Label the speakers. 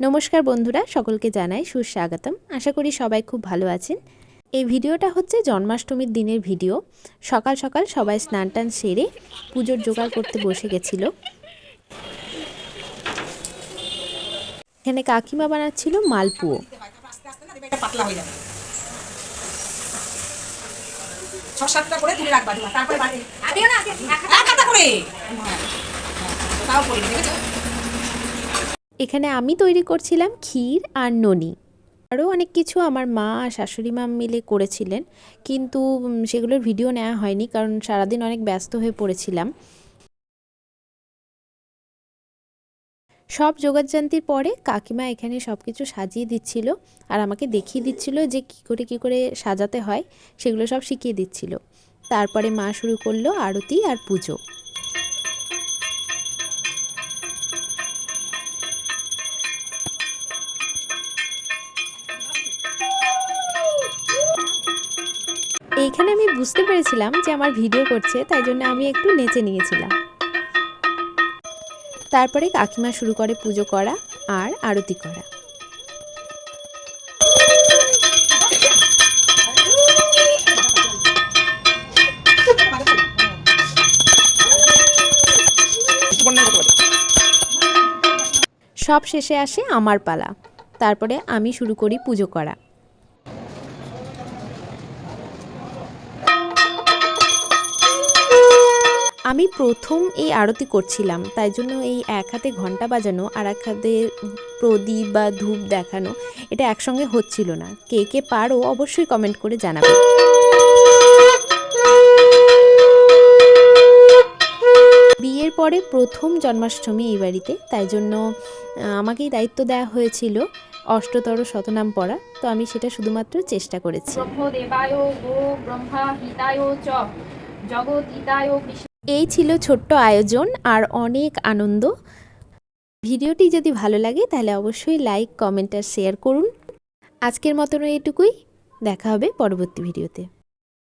Speaker 1: নমস্কার বন্ধুরা সকলকে জানাই সুস্বাগতম। আশা করি সবাই খুব ভালো আছেন। এই ভিডিওটা হচ্ছে জন্মাষ্টমীর দিনের ভিডিও। সকাল সকাল সবাই স্নান টান সেরে পুজোর জোগাড় করতে বসে গেছিল। এখানে কাকিমা বানাচ্ছিল মালপুয়ো।
Speaker 2: না হয়ে ছ সাতটা করে তুলে রাখবা তারপরে না আগে হাতা করে। হ্যাঁ, হ্যাঁ, তাও করি দেখেছ?
Speaker 1: এখানে আমি তৈরি করছিলাম ক্ষীর আর ননি। আরও অনেক কিছু আমার মা আর শাশুড়ি মা মিলে করেছিলেন, কিন্তু সেগুলোর ভিডিও নেওয়া হয়নি কারণ সারাদিন অনেক ব্যস্ত হয়ে পড়েছিলাম। সব যোগাযান্তির পরে কাকিমা এখানে সব কিছু সাজিয়ে দিচ্ছিল আর আমাকে দেখিয়ে দিচ্ছিল যে কী করে কী করে সাজাতে হয়, সেগুলো সব শিখিয়ে দিচ্ছিল। তারপরে মা শুরু করল আরতি আর পুজো। এইখানে আমি বুঝতে পেরেছিলাম যে আমার ভিডিও করছে, তাই জন্য আমি একটু নেচে নিয়েছিলাম। তারপরে কাকিমা শুরু করে পুজো করা আর আরতি করা। সব শেষে আসে আমার পালা। তারপরে আমি শুরু করি পুজো করা। আমি প্রথম এই আরতি করছিলাম, তাই জন্য এই এক হাতে ঘণ্টা বাজানো আর এক হাতে প্রদীপ বা ধূপ দেখানো, এটা একসঙ্গে হচ্ছিল না। কে কে পারো অবশ্যই কমেন্ট করে জানাবে। বিয়ের পরে প্রথম জন্মাষ্টমী এই বাড়িতে, তাই জন্য আমাকেই দায়িত্ব দেওয়া হয়েছিল অষ্টতর শতনাম পড়া তো আমি সেটা শুধুমাত্র চেষ্টা করেছি। এই ছিল ছোট্ট আয়োজন আর অনেক আনন্দ। ভিডিওটি যদি ভালো লাগে তাহলে অবশ্যই লাইক, কমেন্ট আর শেয়ার করুন। আজকের মতন এইটুকুই। দেখা হবে পরবর্তী ভিডিওতে।